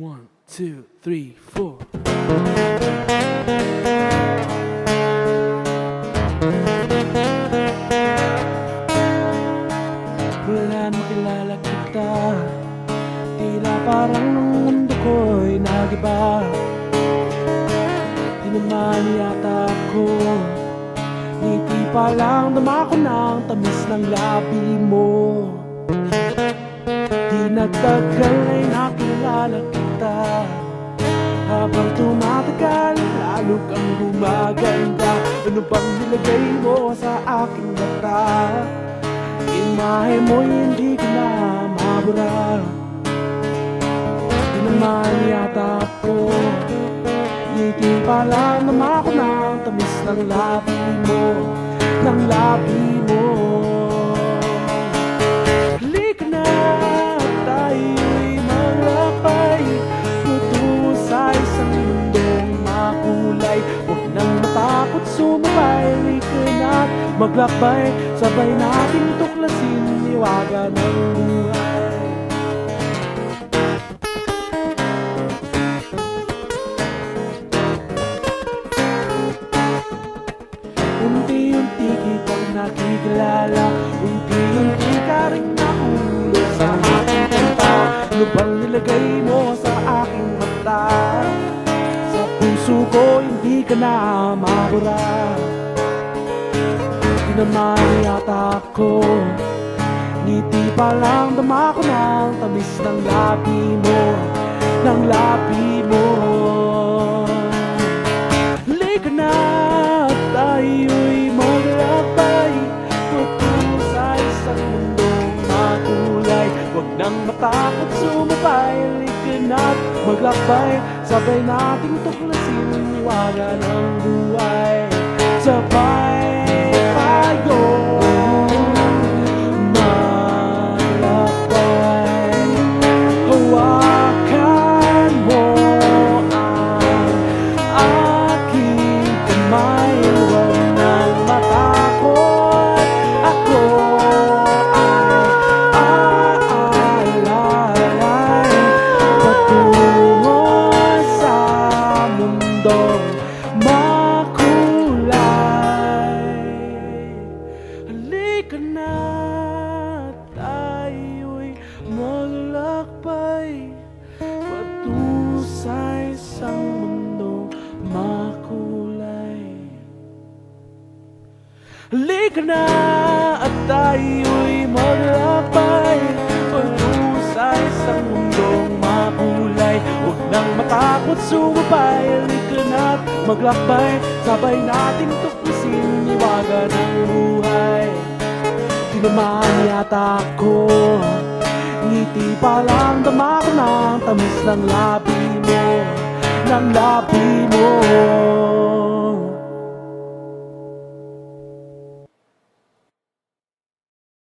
One, two, three, four. Wala na makilala kita. Tila parang nung mundo ko'y nagiba. Di naman yata ako. Ngiti pa lang dama ko ng tamis ng labi mo. Di nagtagal ay nakilala kita. Habang tumatagal, lalo kang gumaganda. Ano bang nilagay mo sa aking mata? Imahe mo hindi ko na mabura. Di naman yata ako. Ngiti pa naman ako ng tamis ng labi mo. Ng labi mo matakot sumabay Halika na maglakbay Sabay nating tuklasin Iwaga ng buhay Unti-unti kitang nakikilala Unti-unti ka rin nahulog sa aking kanta Ano bang nilagay mo sa aking mata? Ka na mabura Di naman yata ako. Ngiti pa lang dama ko ng tamis ng labi mo Ng labi mo. Halika na tayo'y maglakbay Tutungo sa isang mundong makulay Huwag nang matakot sumabay. Halika na't maglakbay. Sabay nating tuklasin ว่ากันเอาด้วยจะไป makulay. Halika na tayo'y maglakbay. Patungo sa isang makulay. Halika na at tayo'y maglakbay. Patungo sa mundong makulay. Huwag nang matakot sumabay. Halika maglakbay Sabay nating tuklasin Iwaga ng buhay. Di naman yata ako Ngiti pa lang dama ko ng tamis ng labi mo Ng labi mo